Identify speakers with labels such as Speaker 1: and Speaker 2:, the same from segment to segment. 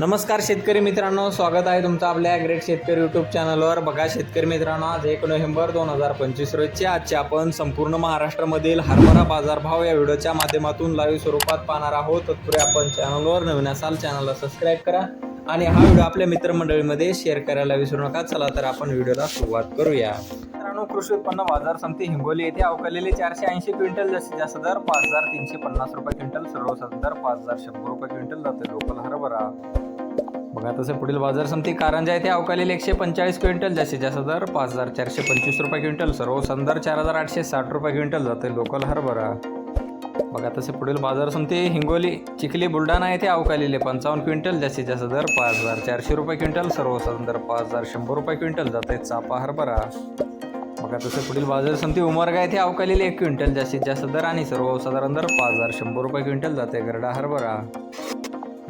Speaker 1: नमस्कार शेतकरी मित्रांनो स्वागत आहे तुमचं आपल्या ग्रेट शेतकरी यूट्यूब चॅनलवर बघा शेतकरी मित्रांनो आज एक नोव्हेंबर दोन हजार पंचवीस रोजचे आजचे आपण संपूर्ण महाराष्ट्रामधील हरभरा बाजारभाव या व्हिडिओच्या माध्यमातून लाईव्ह स्वरूपात पाहणार आहोत. तत्पूर्वी आपण चॅनलवर नवीन असाल चॅनलला सबस्क्राईब करा आणि हा व्हिडिओ आपल्या मित्रमंडळीमध्ये शेअर करायला विसरू नका. चला तर आपण व्हिडिओला सुरुवात करूया. मित्रांनो कृषी उत्पन्न बाजार समिती हिंगोली येथे अवकालेले चारशे ऐंशी क्विंटल जास्तीत जास्त दर पाच हजार तीनशे पन्नास रुपये क्विंटल सर्वसाधारण दर पाच हजार शंभर रुपये क्विंटल जाते लोकल हरभरा. बघा तसे पुढील बाजार समिती कारंजा येथे अवकालेले एकशे पंचेचाळीस क्विंटल जास्तीत जास्त दर पाच हजार चारशे पंचवीस रुपये क्विंटल सर्वसाधारण दर चार हजार आठशे साठ रुपये क्विंटल जाते लोकल हरभरा. बघा तसे पुढील बाजार समिती हिंगोली चिखली बुलढाणा येथे अवकालेले पंचावन्न क्विंटल जास्तीत जास्त दर पाच हजार चारशे रुपये क्विंटल सर्वसाधारण दर पाच हजार शंभर रुपये क्विंटल जाते चापा हरभरा. बघा तसे पुढील बाजार समिती उमरगा येथे अवकालेली एक क्विंटल जास्तीत जास्त दर आणि सर्वसाधारण दर पाच हजार शंभर रुपये क्विंटल जाते गरडा हरभरा.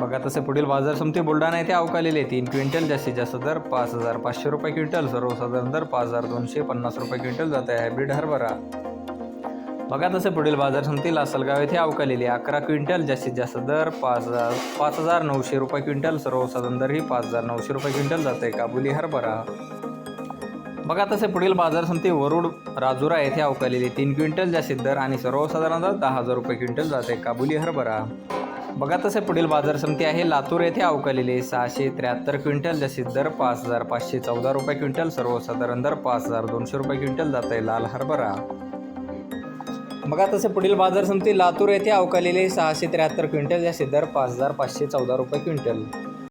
Speaker 1: बघा तसे पुढील बाजार समिती बुलढाणा येथे अवकालेले तीन क्विंटल जास्तीत जास्त दर पाच हजार पाचशे रुपये क्विंटल सर्वसाधारण दर पाच हजार दोनशे पन्नास रुपये क्विंटल जाते हायब्रिड हरभरा. बघा तसे पुढील बाजार समिती लासलगाव येथे अवकालेली अकरा क्विंटल जास्तीत जास्त दर पाच हजार पाच हजार नऊशे रुपये क्विंटल सर्वसाधारण दर ही पाच हजार नऊशे रुपये क्विंटल जाते काबुली हरभरा. बघा तसे पुढील बाजार समिती वरुड राजुरा येथे अवकालेली तीन क्विंटल जास्तीत दर आणि सर्वसाधारण दर दहा हजार रुपये क्विंटल जाते. काबुली हरभरा. बघा तसे पुढील बाजार समिती आहे. लातूर येथे अवकलेली सहाशे त्र्याहत्तर क्विंटल जास्तीत दर पाच हजार पाचशे चौदा रुपये क्विंटल. सर्वसाधारण दर पाच हजार दोनशे रुपये क्विंटल जाते लाल हरभरा. बघा तसे पुढील बाजार समिती लातूर येथे अवकालेले सहाशे त्र्याहत्तर क्विंटल जास्तीत दर पाच हजार पाचशे चौदा रुपये क्विंटल.